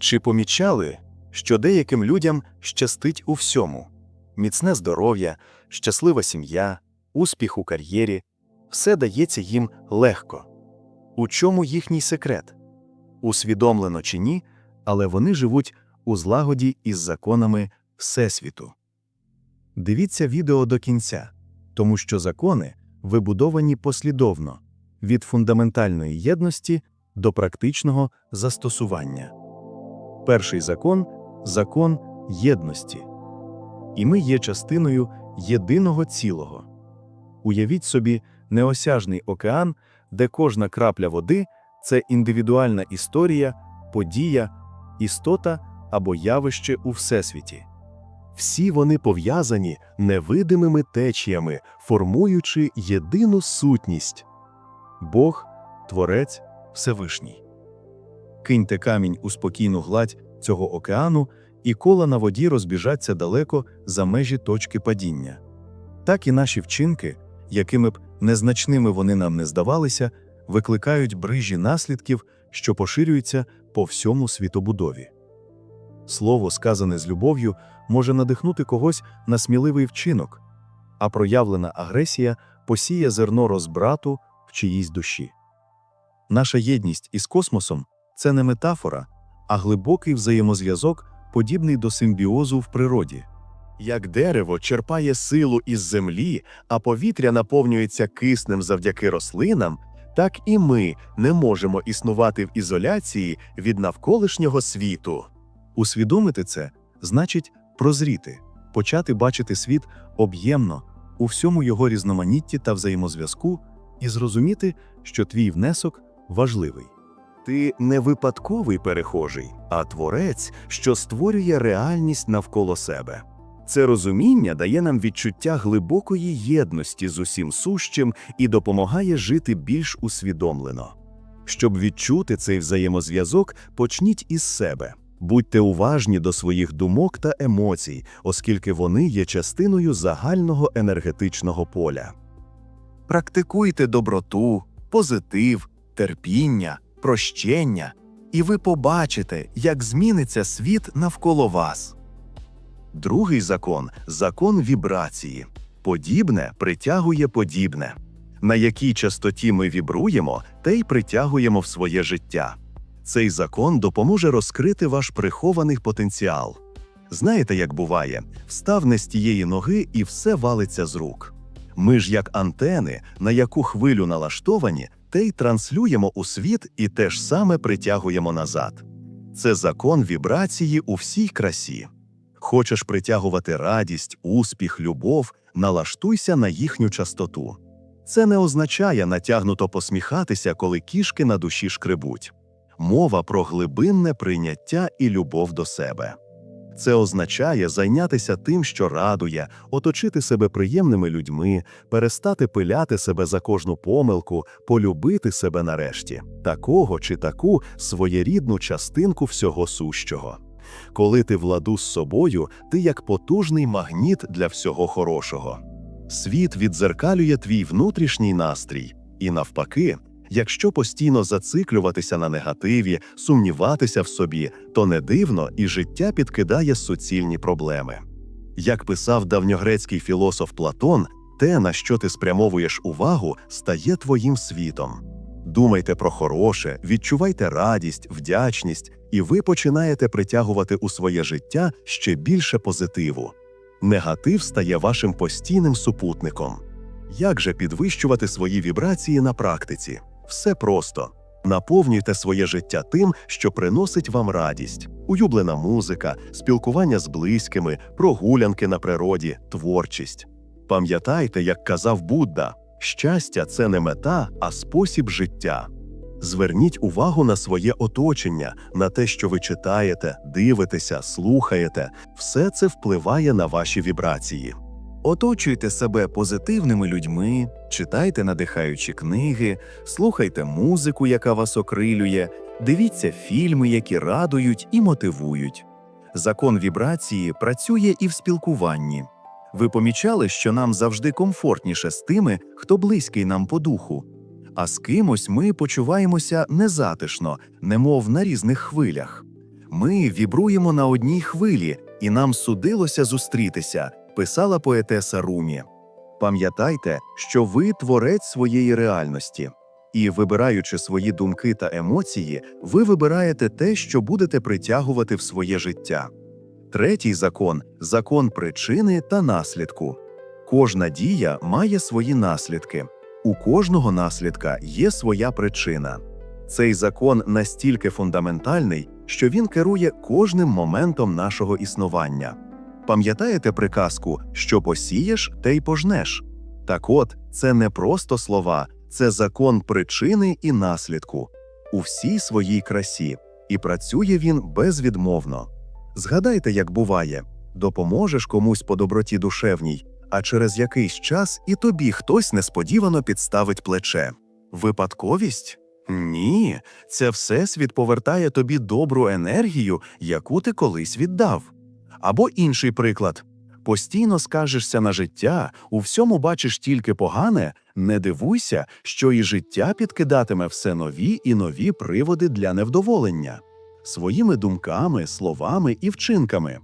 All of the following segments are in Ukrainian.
Чи помічали, що деяким людям щастить у всьому: міцне здоров'я, щаслива сім'я, успіх у кар'єрі все дається їм легко. У чому їхній секрет? Усвідомлено чи ні, але вони живуть у злагоді із законами Всесвіту. Дивіться відео до кінця, тому що закони вибудовані послідовно від фундаментальної єдності до практичного застосування. Перший закон закон єдності. І ми є частиною єдиного цілого. Уявіть собі неосяжний океан, де кожна крапля води це індивідуальна історія, подія, істота або явище у всесвіті. Всі вони пов'язані невидимими течіями, формуючи єдину сутність Бог, Творець, Всевишній. Киньте камінь у спокійну гладь цього океану, і кола на воді розбіжаться далеко за межі точки падіння. Так і наші вчинки, якими б незначними вони нам не здавалися, викликають брижі наслідків, що поширюються по всьому світобудові. Слово, сказане з любов'ю, може надихнути когось на сміливий вчинок, а проявлена агресія посіє зерно розбрату в чиїсь душі. Наша єдність із космосом це не метафора, а глибокий взаємозв'язок, подібний до симбіозу в природі. Як дерево черпає силу із землі, а повітря наповнюється киснем завдяки рослинам, так і ми не можемо існувати в ізоляції від навколишнього світу. Усвідомити це значить прозріти, почати бачити світ об'ємно у всьому його різноманітті та взаємозв'язку і зрозуміти, що твій внесок важливий. Ти не випадковий перехожий, а творець, що створює реальність навколо себе. Це розуміння дає нам відчуття глибокої єдності з усім сущим і допомагає жити більш усвідомлено. Щоб відчути цей взаємозв'язок, почніть із себе. Будьте уважні до своїх думок та емоцій, оскільки вони є частиною загального енергетичного поля. Практикуйте доброту, позитив, терпіння, прощення, і ви побачите, як зміниться світ навколо вас. Другий закон закон вібрації. Подібне притягує подібне. На якій частоті ми вібруємо, те й притягуємо в своє життя. Цей закон допоможе розкрити ваш прихований потенціал. Знаєте, як буває, встав не з тієї ноги і все валиться з рук. Ми ж, як антени, на яку хвилю налаштовані, те й транслюємо у світ і те ж саме притягуємо назад. Це закон вібрації у всій красі. Хочеш притягувати радість, успіх, любов, налаштуйся на їхню частоту. Це не означає натягнуто посміхатися, коли кішки на душі шкребуть. Мова про глибинне прийняття і любов до себе. Це означає зайнятися тим, що радує, оточити себе приємними людьми, перестати пиляти себе за кожну помилку, полюбити себе нарешті, такого чи таку своєрідну частинку всього сущого. Коли ти в ладу з собою, ти як потужний магніт для всього хорошого. Світ відзеркалює твій внутрішній настрій, і навпаки, якщо постійно зациклюватися на негативі, сумніватися в собі, то не дивно і життя підкидає суцільні проблеми. Як писав давньогрецький філософ Платон, те, на що ти спрямовуєш увагу, стає твоїм світом. Думайте про хороше, відчувайте радість, вдячність, і ви починаєте притягувати у своє життя ще більше позитиву. Негатив стає вашим постійним супутником. Як же підвищувати свої вібрації на практиці? Все просто. Наповнюйте своє життя тим, що приносить вам радість, улюблена музика, спілкування з близькими, прогулянки на природі, творчість. Пам'ятайте, як казав Будда, щастя це не мета, а спосіб життя. Зверніть увагу на своє оточення, на те, що ви читаєте, дивитеся, слухаєте, все це впливає на ваші вібрації. Оточуйте себе позитивними людьми, читайте надихаючі книги, слухайте музику, яка вас окрилює, дивіться фільми, які радують і мотивують. Закон вібрації працює і в спілкуванні. Ви помічали, що нам завжди комфортніше з тими, хто близький нам по духу, а з кимось ми почуваємося незатишно, немов на різних хвилях. Ми вібруємо на одній хвилі, і нам судилося зустрітися, писала поетеса Румі. Пам'ятайте, що ви творець своєї реальності, і, вибираючи свої думки та емоції, ви вибираєте те, що будете притягувати в своє життя. Третій закон закон причини та наслідку. Кожна дія має свої наслідки. У кожного наслідка є своя причина. Цей закон настільки фундаментальний, що він керує кожним моментом нашого існування. Пам'ятаєте приказку, що посієш, те й пожнеш? Так от, це не просто слова, це закон причини і наслідку у всій своїй красі, і працює він безвідмовно. Згадайте, як буває, допоможеш комусь по доброті душевній, а через якийсь час і тобі хтось несподівано підставить плече. Випадковість? Ні, це всесвіт повертає тобі добру енергію, яку ти колись віддав. Або інший приклад. Постійно скажешся на життя, у всьому бачиш тільки погане, не дивуйся, що і життя підкидатиме все нові і нові приводи для невдоволення своїми думками, словами і вчинками.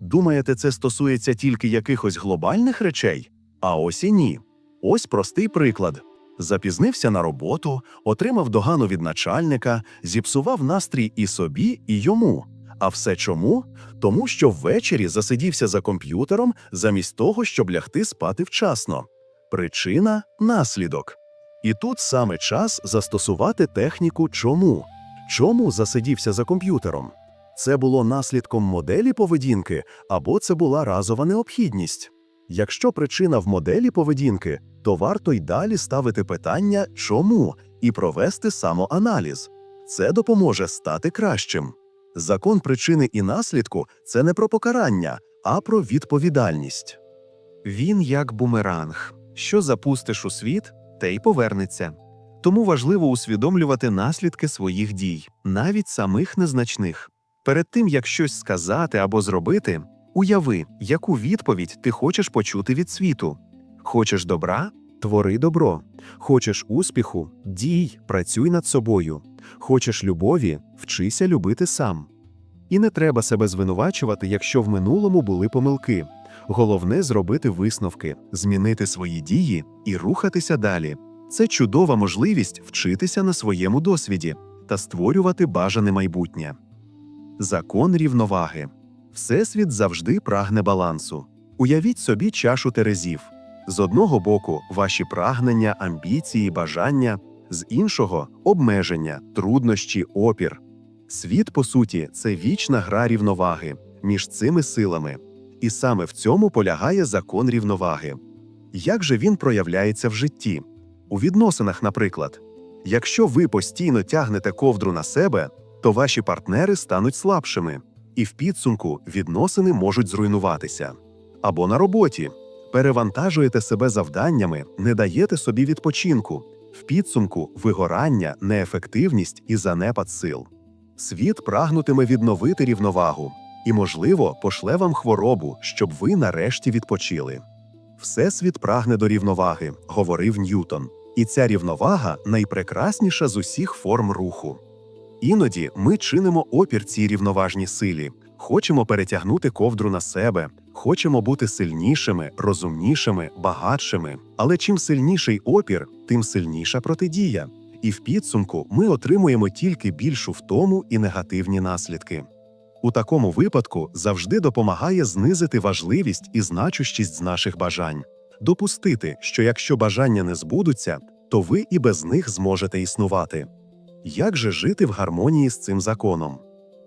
Думаєте, це стосується тільки якихось глобальних речей? А ось і ні. Ось простий приклад. Запізнився на роботу, отримав догану від начальника, зіпсував настрій і собі, і йому. А все чому? Тому що ввечері засидівся за комп'ютером замість того, щоб лягти спати вчасно. Причина наслідок. І тут саме час застосувати техніку чому. Чому засидівся за комп'ютером? Це було наслідком моделі поведінки або це була разова необхідність. Якщо причина в моделі поведінки, то варто й далі ставити питання чому і провести самоаналіз. Це допоможе стати кращим. Закон причини і наслідку це не про покарання, а про відповідальність. Він як бумеранг, що запустиш у світ, те й повернеться. Тому важливо усвідомлювати наслідки своїх дій, навіть самих незначних. Перед тим як щось сказати або зробити, уяви, яку відповідь ти хочеш почути від світу. Хочеш добра? Твори добро. Хочеш успіху? Дій, працюй над собою. Хочеш любові? Вчися любити сам. І не треба себе звинувачувати, якщо в минулому були помилки. Головне зробити висновки, змінити свої дії і рухатися далі. Це чудова можливість вчитися на своєму досвіді та створювати бажане майбутнє. Закон рівноваги. Всесвіт завжди прагне балансу. Уявіть собі чашу терезів. З одного боку ваші прагнення, амбіції, бажання, з іншого обмеження, труднощі, опір. Світ, по суті, це вічна гра рівноваги між цими силами. І саме в цьому полягає закон рівноваги. Як же він проявляється в житті? У відносинах, наприклад, якщо ви постійно тягнете ковдру на себе, то ваші партнери стануть слабшими, і в підсумку відносини можуть зруйнуватися. Або на роботі перевантажуєте себе завданнями, не даєте собі відпочинку, в підсумку вигорання, неефективність і занепад сил. Світ прагнутиме відновити рівновагу і, можливо, пошле вам хворобу, щоб ви нарешті відпочили. Всесвіт прагне до рівноваги, говорив Ньютон, і ця рівновага найпрекрасніша з усіх форм руху. Іноді ми чинимо опір цій рівноважній силі, хочемо перетягнути ковдру на себе, хочемо бути сильнішими, розумнішими, багатшими. Але чим сильніший опір, тим сильніша протидія. І в підсумку ми отримуємо тільки більшу втому і негативні наслідки. У такому випадку завжди допомагає знизити важливість і значущість з наших бажань, допустити, що якщо бажання не збудуться, то ви і без них зможете існувати. Як же жити в гармонії з цим законом?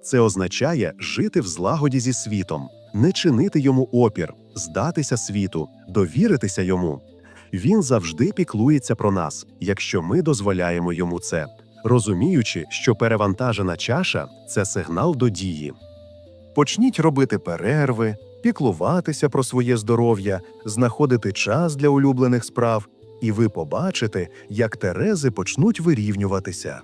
Це означає жити в злагоді зі світом, не чинити йому опір, здатися світу, довіритися йому. Він завжди піклується про нас, якщо ми дозволяємо йому це, розуміючи, що перевантажена чаша це сигнал до дії. Почніть робити перерви, піклуватися про своє здоров'я, знаходити час для улюблених справ, і ви побачите, як терези почнуть вирівнюватися.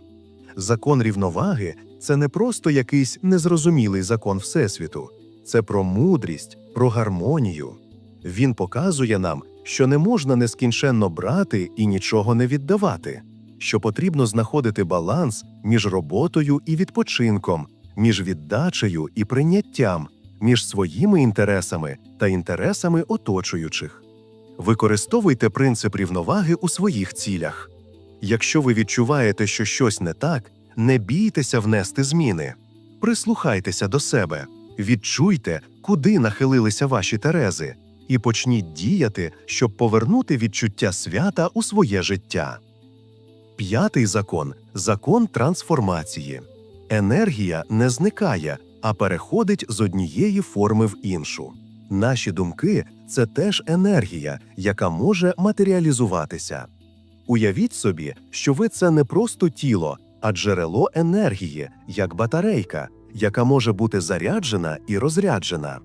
Закон рівноваги це не просто якийсь незрозумілий закон Всесвіту, це про мудрість, про гармонію. Він показує нам, що не можна нескінченно брати і нічого не віддавати, що потрібно знаходити баланс між роботою і відпочинком, між віддачею і прийняттям, між своїми інтересами та інтересами оточуючих. Використовуйте принцип рівноваги у своїх цілях. Якщо ви відчуваєте, що щось не так, не бійтеся внести зміни. Прислухайтеся до себе, відчуйте, куди нахилилися ваші терези, і почніть діяти, щоб повернути відчуття свята у своє життя. П'ятий закон закон трансформації. Енергія не зникає, а переходить з однієї форми в іншу. Наші думки це теж енергія, яка може матеріалізуватися. Уявіть собі, що ви це не просто тіло, а джерело енергії, як батарейка, яка може бути заряджена і розряджена.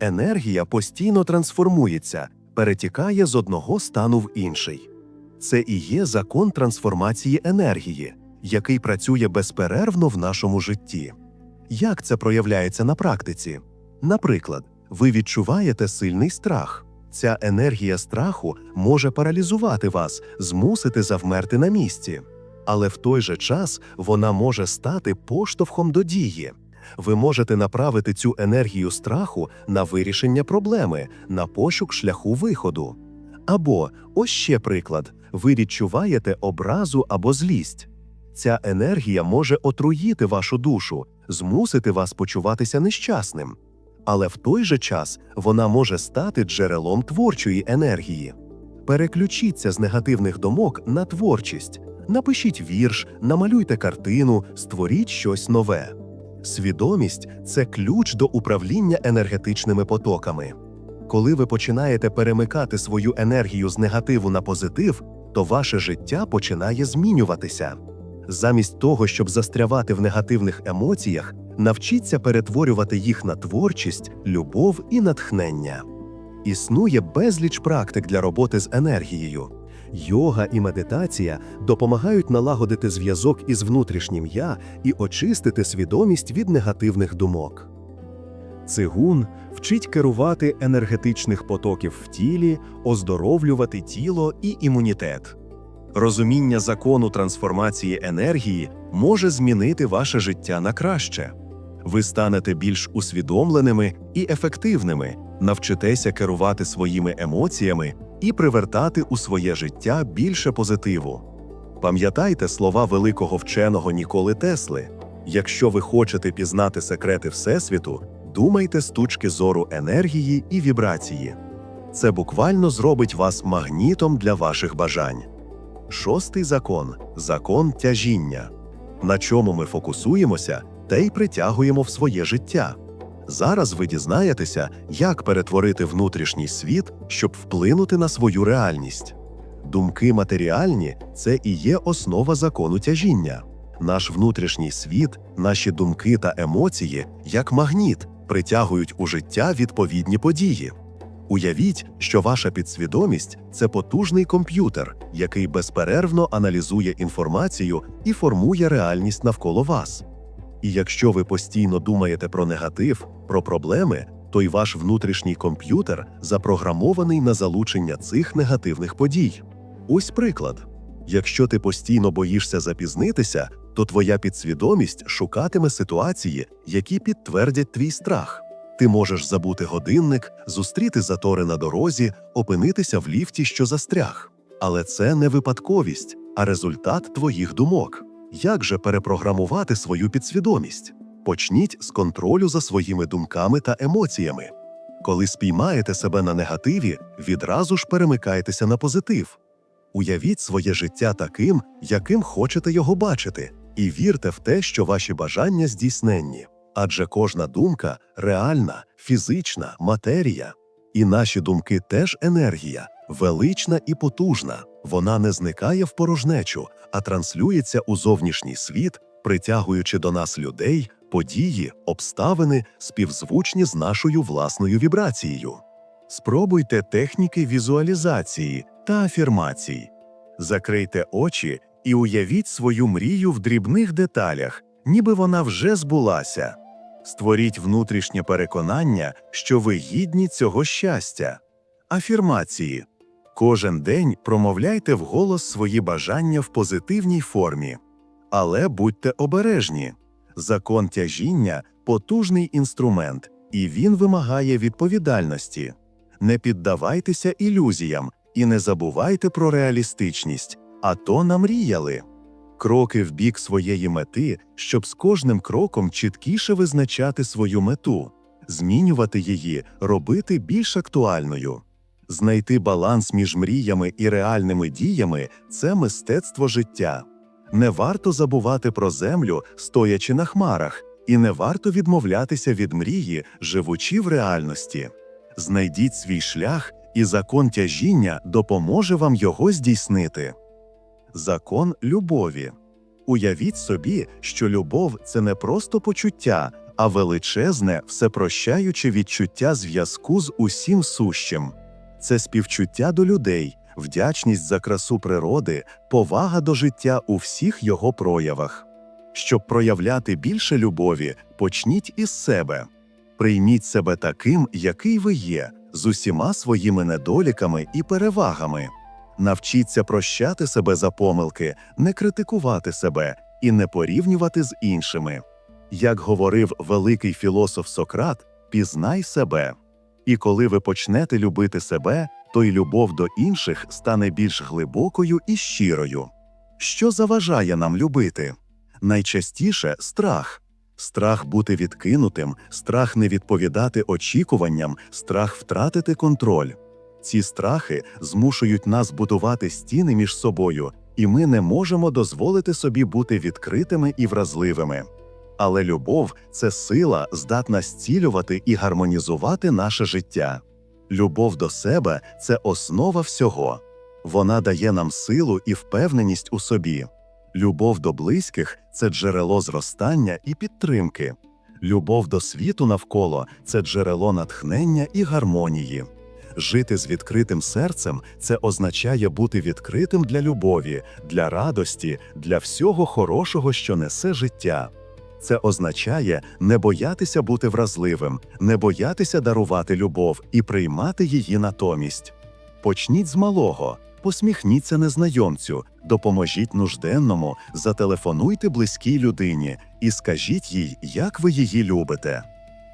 Енергія постійно трансформується, перетікає з одного стану в інший. Це і є закон трансформації енергії, який працює безперервно в нашому житті. Як це проявляється на практиці? Наприклад, ви відчуваєте сильний страх. Ця енергія страху може паралізувати вас, змусити завмерти на місці. Але в той же час вона може стати поштовхом до дії. Ви можете направити цю енергію страху на вирішення проблеми, на пошук шляху виходу. Або ось ще приклад: ви відчуваєте образу або злість. Ця енергія може отруїти вашу душу, змусити вас почуватися нещасним. Але в той же час вона може стати джерелом творчої енергії. Переключіться з негативних думок на творчість. Напишіть вірш, намалюйте картину, створіть щось нове. Свідомість це ключ до управління енергетичними потоками. Коли ви починаєте перемикати свою енергію з негативу на позитив, то ваше життя починає змінюватися. Замість того, щоб застрявати в негативних емоціях, навчіться перетворювати їх на творчість, любов і натхнення. Існує безліч практик для роботи з енергією. Йога і медитація допомагають налагодити зв'язок із внутрішнім я і очистити свідомість від негативних думок. Цигун вчить керувати енергетичних потоків в тілі, оздоровлювати тіло і імунітет. Розуміння закону трансформації енергії може змінити ваше життя на краще. Ви станете більш усвідомленими і ефективними, навчитеся керувати своїми емоціями і привертати у своє життя більше позитиву. Пам'ятайте слова великого вченого Ніколи Тесли: якщо ви хочете пізнати секрети Всесвіту, думайте з точки зору енергії і вібрації. Це буквально зробить вас магнітом для ваших бажань. Шостий закон закон тяжіння. На чому ми фокусуємося, те й притягуємо в своє життя. Зараз ви дізнаєтеся, як перетворити внутрішній світ, щоб вплинути на свою реальність. Думки матеріальні це і є основа закону тяжіння. Наш внутрішній світ, наші думки та емоції, як магніт, притягують у життя відповідні події. Уявіть, що ваша підсвідомість це потужний комп'ютер, який безперервно аналізує інформацію і формує реальність навколо вас. І якщо ви постійно думаєте про негатив, про проблеми, то й ваш внутрішній комп'ютер запрограмований на залучення цих негативних подій. Ось приклад: якщо ти постійно боїшся запізнитися, то твоя підсвідомість шукатиме ситуації, які підтвердять твій страх. Ти можеш забути годинник, зустріти затори на дорозі, опинитися в ліфті, що застряг. Але це не випадковість, а результат твоїх думок. Як же перепрограмувати свою підсвідомість? Почніть з контролю за своїми думками та емоціями. Коли спіймаєте себе на негативі, відразу ж перемикайтеся на позитив. Уявіть своє життя таким, яким хочете його бачити, і вірте в те, що ваші бажання здійсненні. Адже кожна думка реальна, фізична матерія. І наші думки теж енергія, велична і потужна. Вона не зникає в порожнечу, а транслюється у зовнішній світ, притягуючи до нас людей, події, обставини, співзвучні з нашою власною вібрацією. Спробуйте техніки візуалізації та афірмацій. Закрийте очі і уявіть свою мрію в дрібних деталях, ніби вона вже збулася. Створіть внутрішнє переконання, що ви гідні цього щастя. Афірмації. Кожен день промовляйте вголос свої бажання в позитивній формі. Але будьте обережні. Закон тяжіння потужний інструмент, і він вимагає відповідальності. Не піддавайтеся ілюзіям і не забувайте про реалістичність, а то намріяли. Кроки в бік своєї мети, щоб з кожним кроком чіткіше визначати свою мету, змінювати її, робити більш актуальною. Знайти баланс між мріями і реальними діями це мистецтво життя. Не варто забувати про землю, стоячи на хмарах, і не варто відмовлятися від мрії, живучи в реальності. Знайдіть свій шлях, і закон тяжіння допоможе вам його здійснити. Закон любові. Уявіть собі, що любов це не просто почуття, а величезне, всепрощаюче відчуття зв'язку з усім сущим. Це співчуття до людей, вдячність за красу природи, повага до життя у всіх його проявах. Щоб проявляти більше любові, почніть із себе. Прийміть себе таким, який ви є, з усіма своїми недоліками і перевагами. Навчіться прощати себе за помилки, не критикувати себе і не порівнювати з іншими. Як говорив великий філософ Сократ, пізнай себе. І коли ви почнете любити себе, то й любов до інших стане більш глибокою і щирою. Що заважає нам любити? Найчастіше страх. Страх бути відкинутим, страх не відповідати очікуванням, страх втратити контроль. Ці страхи змушують нас будувати стіни між собою, і ми не можемо дозволити собі бути відкритими і вразливими. Але любов це сила, здатна зцілювати і гармонізувати наше життя. Любов до себе це основа всього. Вона дає нам силу і впевненість у собі. Любов до близьких це джерело зростання і підтримки. Любов до світу навколо це джерело натхнення і гармонії. Жити з відкритим серцем це означає бути відкритим для любові, для радості, для всього хорошого, що несе життя. Це означає не боятися бути вразливим, не боятися дарувати любов і приймати її натомість. Почніть з малого, посміхніться незнайомцю, допоможіть нужденному, зателефонуйте близькій людині і скажіть їй, як ви її любите.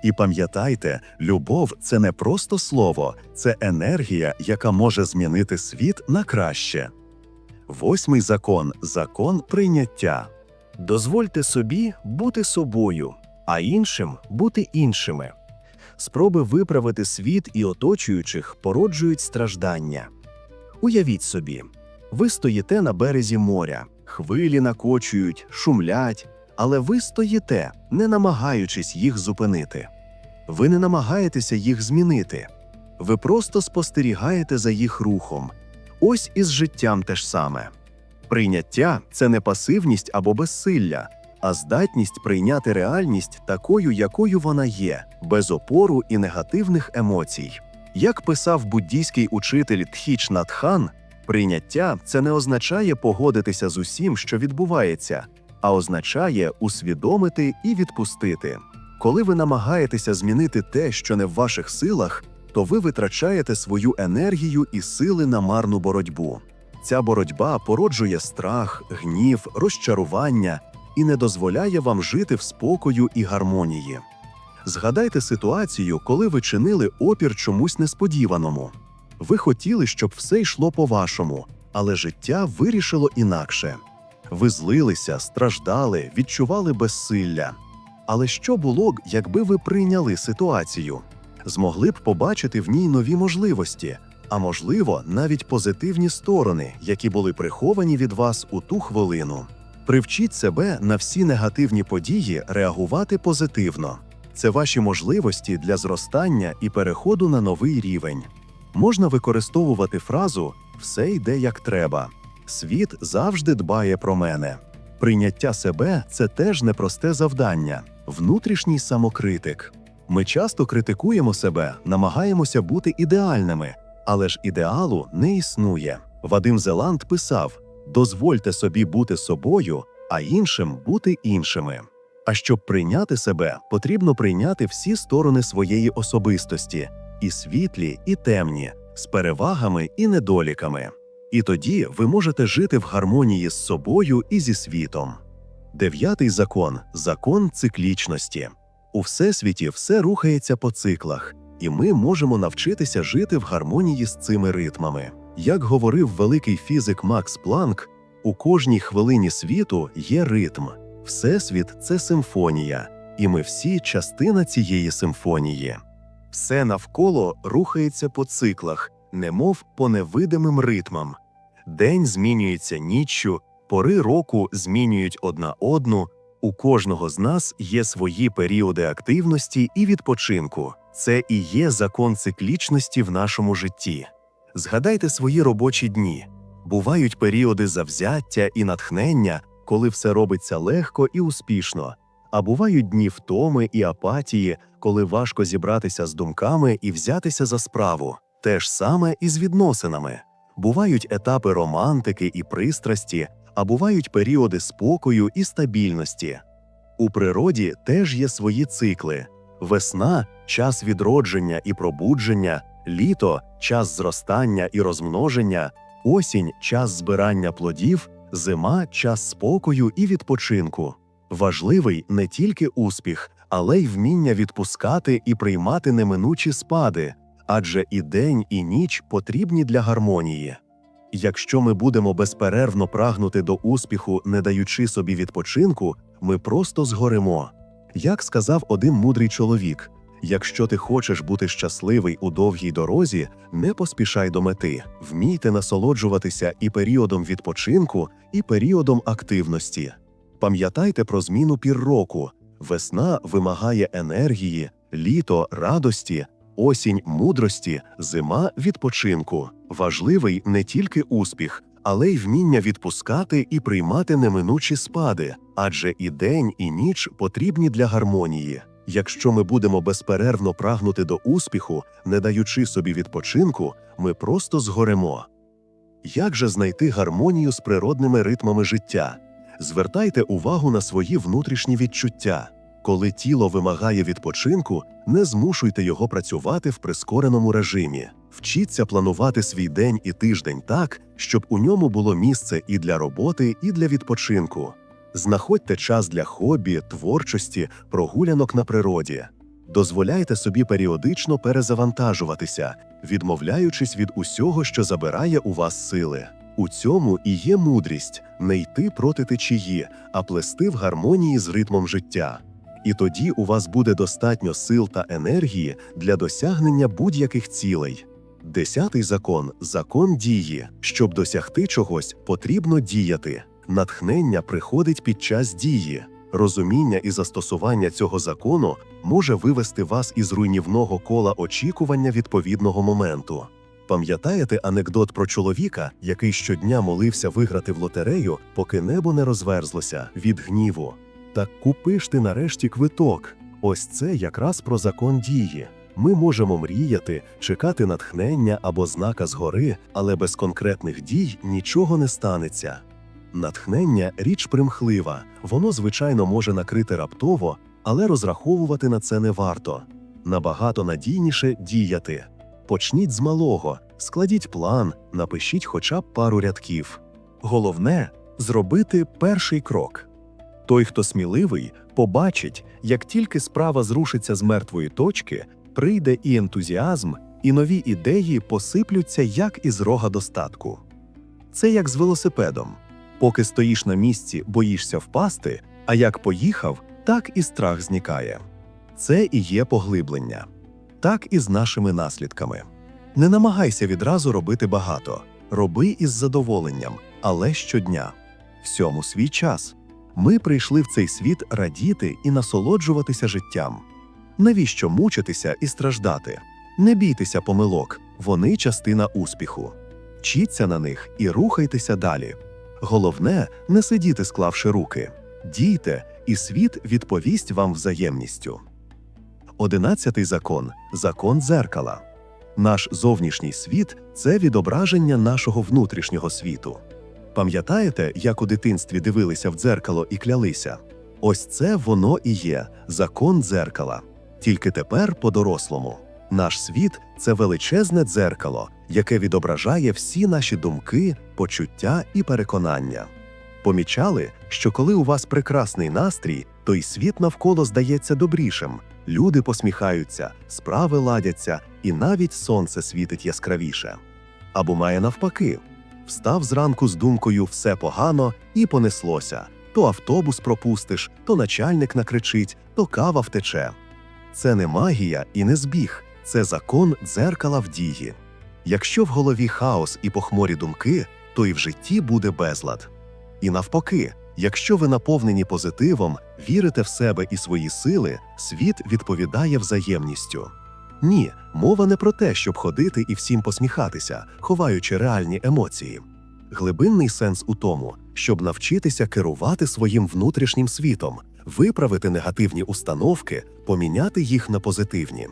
І пам'ятайте, любов це не просто слово, це енергія, яка може змінити світ на краще. Восьмий закон закон прийняття. Дозвольте собі бути собою, а іншим бути іншими. Спроби виправити світ і оточуючих породжують страждання. Уявіть собі, ви стоїте на березі моря, хвилі накочують, шумлять, але ви стоїте, не намагаючись їх зупинити. Ви не намагаєтеся їх змінити. Ви просто спостерігаєте за їх рухом. Ось і з життям те ж саме. Прийняття це не пасивність або безсилля, а здатність прийняти реальність такою, якою вона є, без опору і негативних емоцій. Як писав буддійський учитель Тхіч Натхан, прийняття це не означає погодитися з усім, що відбувається, а означає усвідомити і відпустити. Коли ви намагаєтеся змінити те, що не в ваших силах, то ви витрачаєте свою енергію і сили на марну боротьбу. Ця боротьба породжує страх, гнів, розчарування і не дозволяє вам жити в спокою і гармонії. Згадайте ситуацію, коли ви чинили опір чомусь несподіваному. Ви хотіли, щоб все йшло по-вашому, але життя вирішило інакше. Ви злилися, страждали, відчували безсилля. Але що було б, якби ви прийняли ситуацію? Змогли б побачити в ній нові можливості, а можливо, навіть позитивні сторони, які були приховані від вас у ту хвилину. Привчіть себе на всі негативні події реагувати позитивно. Це ваші можливості для зростання і переходу на новий рівень. Можна використовувати фразу Все йде як треба. Світ завжди дбає про мене. Прийняття себе це теж непросте завдання, внутрішній самокритик. Ми часто критикуємо себе, намагаємося бути ідеальними, але ж ідеалу не існує. Вадим Зеланд писав: дозвольте собі бути собою, а іншим бути іншими. А щоб прийняти себе, потрібно прийняти всі сторони своєї особистості і світлі, і темні, з перевагами і недоліками. І тоді ви можете жити в гармонії з собою і зі світом. Дев'ятий закон закон циклічності. У всесвіті все рухається по циклах, і ми можемо навчитися жити в гармонії з цими ритмами. Як говорив великий фізик Макс Планк, у кожній хвилині світу є ритм. Всесвіт це симфонія, і ми всі частина цієї симфонії. Все навколо рухається по циклах, немов по невидимим ритмам. День змінюється ніччю, пори року змінюють одна одну. У кожного з нас є свої періоди активності і відпочинку. Це і є закон циклічності в нашому житті. Згадайте свої робочі дні. Бувають періоди завзяття і натхнення, коли все робиться легко і успішно. А бувають дні втоми і апатії, коли важко зібратися з думками і взятися за справу. Те ж саме і з відносинами. Бувають етапи романтики і пристрасті, а бувають періоди спокою і стабільності. У природі теж є свої цикли: весна час відродження і пробудження, літо час зростання і розмноження, осінь час збирання плодів, зима час спокою і відпочинку. Важливий не тільки успіх, але й вміння відпускати і приймати неминучі спади, адже і день, і ніч потрібні для гармонії. Якщо ми будемо безперервно прагнути до успіху, не даючи собі відпочинку, ми просто згоримо. Як сказав один мудрий чоловік: якщо ти хочеш бути щасливий у довгій дорозі, не поспішай до мети, вмійте насолоджуватися і періодом відпочинку, і періодом активності. Пам'ятайте про зміну пір року. Весна вимагає енергії, літо радості, осінь мудрості, зима відпочинку. Важливий не тільки успіх, але й вміння відпускати і приймати неминучі спади, адже і день, і ніч потрібні для гармонії. Якщо ми будемо безперервно прагнути до успіху, не даючи собі відпочинку, ми просто згоремо. Як же знайти гармонію з природними ритмами життя? Звертайте увагу на свої внутрішні відчуття. Коли тіло вимагає відпочинку, не змушуйте його працювати в прискореному режимі. Вчіться планувати свій день і тиждень так, щоб у ньому було місце і для роботи, і для відпочинку. Знаходьте час для хобі, творчості, прогулянок на природі. Дозволяйте собі періодично перезавантажуватися, відмовляючись від усього, що забирає у вас сили. У цьому і є мудрість не йти проти течії, а плести в гармонії з ритмом життя. І тоді у вас буде достатньо сил та енергії для досягнення будь-яких цілей. Десятий закон закон дії. Щоб досягти чогось, потрібно діяти. Натхнення приходить під час дії. Розуміння і застосування цього закону може вивести вас із руйнівного кола очікування відповідного моменту. Пам'ятаєте анекдот про чоловіка, який щодня молився виграти в лотерею, поки небо не розверзлося від гніву? Так купи ж ти нарешті квиток. Ось це якраз про закон дії. Ми можемо мріяти, чекати натхнення або знака згори, але без конкретних дій нічого не станеться. Натхнення річ примхлива, воно, звичайно, може накрити раптово, але розраховувати на це не варто. Набагато надійніше діяти. Почніть з малого, складіть план, напишіть хоча б пару рядків. Головне зробити перший крок. Той, хто сміливий, побачить, як тільки справа зрушиться з мертвої точки, прийде і ентузіазм, і нові ідеї посиплються як із рога достатку. Це як з велосипедом. Поки стоїш на місці, боїшся впасти, а як поїхав, так і страх зникає. Це і є поглиблення. Так і з нашими наслідками. Не намагайся відразу робити багато, роби із задоволенням, але щодня. Всьому свій час. Ми прийшли в цей світ радіти і насолоджуватися життям. Навіщо мучитися і страждати? Не бійтеся помилок, вони частина успіху. Вчіться на них і рухайтеся далі. Головне не сидіти, склавши руки. Дійте, і світ відповість вам взаємністю. Одинадцятий закон закон дзеркала. Наш зовнішній світ це відображення нашого внутрішнього світу. Пам'ятаєте, як у дитинстві дивилися в дзеркало і клялися? Ось це воно і є закон дзеркала. Тільки тепер по-дорослому. Наш світ це величезне дзеркало, яке відображає всі наші думки, почуття і переконання. Помічали, що коли у вас прекрасний настрій, то й світ навколо здається добрішим. Люди посміхаються, справи ладяться, і навіть сонце світить яскравіше. Або має навпаки, встав зранку з думкою все погано і понеслося. То автобус пропустиш, то начальник накричить, то кава втече. Це не магія і не збіг, це закон дзеркала в дії. Якщо в голові хаос і похмурі думки, то і в житті буде безлад. І навпаки, якщо ви наповнені позитивом, вірите в себе і свої сили, світ відповідає взаємністю. Ні, мова не про те, щоб ходити і всім посміхатися, ховаючи реальні емоції. Глибинний сенс у тому, щоб навчитися керувати своїм внутрішнім світом, виправити негативні установки, поміняти їх на позитивні.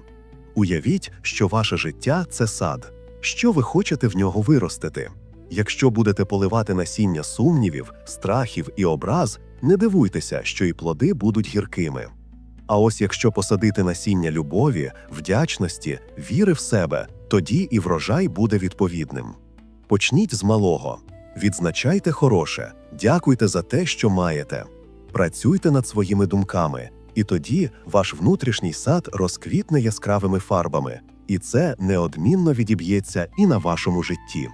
Уявіть, що ваше життя це сад. Що ви хочете в нього виростити? Якщо будете поливати насіння сумнівів, страхів і образ, не дивуйтеся, що і плоди будуть гіркими. А ось якщо посадити насіння любові, вдячності, віри в себе, тоді і врожай буде відповідним. Почніть з малого. Відзначайте хороше, дякуйте за те, що маєте. Працюйте над своїми думками, і тоді ваш внутрішній сад розквітне яскравими фарбами, і це неодмінно відіб'ється і на вашому житті.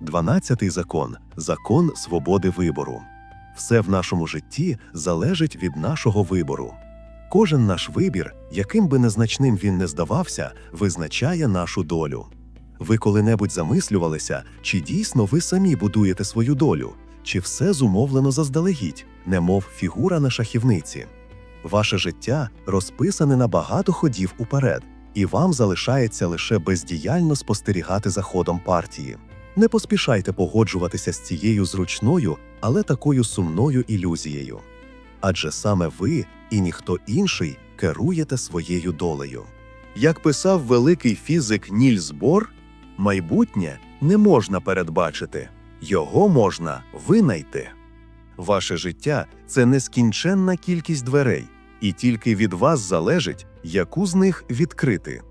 Дванадцятий закон закон свободи вибору. Все в нашому житті залежить від нашого вибору. Кожен наш вибір, яким би незначним він не здавався, визначає нашу долю. Ви коли-небудь замислювалися, чи дійсно ви самі будуєте свою долю, чи все зумовлено заздалегідь, немов фігура на шахівниці. Ваше життя розписане на багато ходів уперед, і вам залишається лише бездіяльно спостерігати за ходом партії. Не поспішайте погоджуватися з цією зручною, але такою сумною ілюзією. Адже саме ви і ніхто інший керуєте своєю долею. Як писав великий фізик Нільс Бор, майбутнє не можна передбачити, його можна винайти. Ваше життя це нескінченна кількість дверей, і тільки від вас залежить, яку з них відкрити.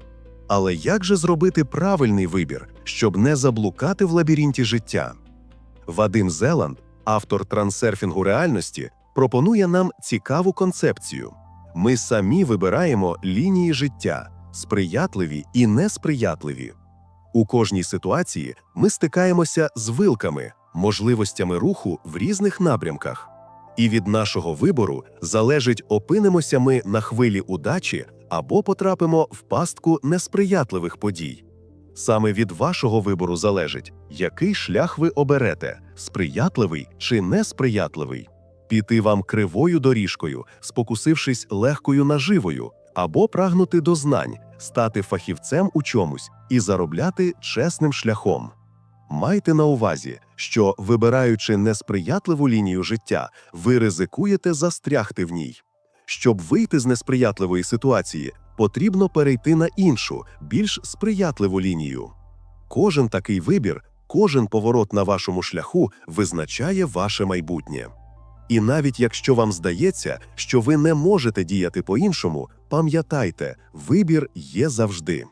Але як же зробити правильний вибір, щоб не заблукати в лабіринті життя? Вадим Зеланд, автор трансерфінгу реальності, пропонує нам цікаву концепцію. Ми самі вибираємо лінії життя, сприятливі і несприятливі. У кожній ситуації ми стикаємося з вилками, можливостями руху в різних напрямках. І від нашого вибору залежить, опинимося ми на хвилі удачі або потрапимо в пастку несприятливих подій. Саме від вашого вибору залежить, який шлях ви оберете сприятливий чи несприятливий. Піти вам кривою доріжкою, спокусившись легкою наживою, або прагнути до знань, стати фахівцем у чомусь і заробляти чесним шляхом. Майте на увазі, що, вибираючи несприятливу лінію життя, ви ризикуєте застрягти в ній. Щоб вийти з несприятливої ситуації, потрібно перейти на іншу, більш сприятливу лінію. Кожен такий вибір, кожен поворот на вашому шляху визначає ваше майбутнє. І навіть якщо вам здається, що ви не можете діяти по-іншому, пам'ятайте, вибір є завжди.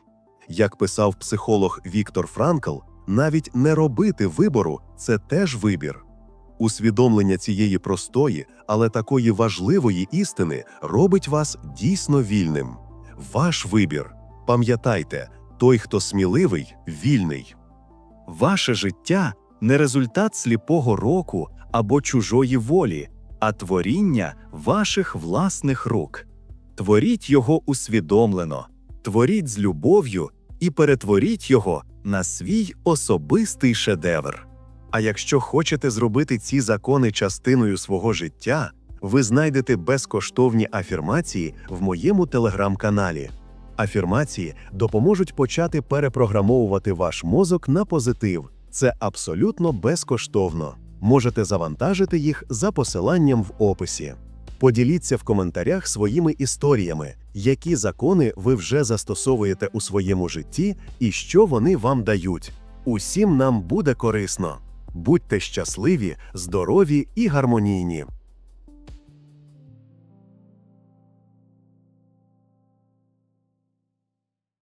Як писав психолог Віктор Франкл, навіть не робити вибору це теж вибір. Усвідомлення цієї простої, але такої важливої істини робить вас дійсно вільним. Ваш вибір. Пам'ятайте, той, хто сміливий, вільний. Ваше життя не результат сліпого року або чужої волі, а творіння ваших власних рук. Творіть його усвідомлено, творіть з любов'ю і перетворіть його на свій особистий шедевр. А якщо хочете зробити ці закони частиною свого життя, ви знайдете безкоштовні афірмації в моєму телеграм-каналі. Афірмації допоможуть почати перепрограмовувати ваш мозок на позитив. Це абсолютно безкоштовно. Можете завантажити їх за посиланням в описі. Поділіться в коментарях своїми історіями, які закони ви вже застосовуєте у своєму житті і що вони вам дають. Усім нам буде корисно. Будьте щасливі, здорові і гармонійні.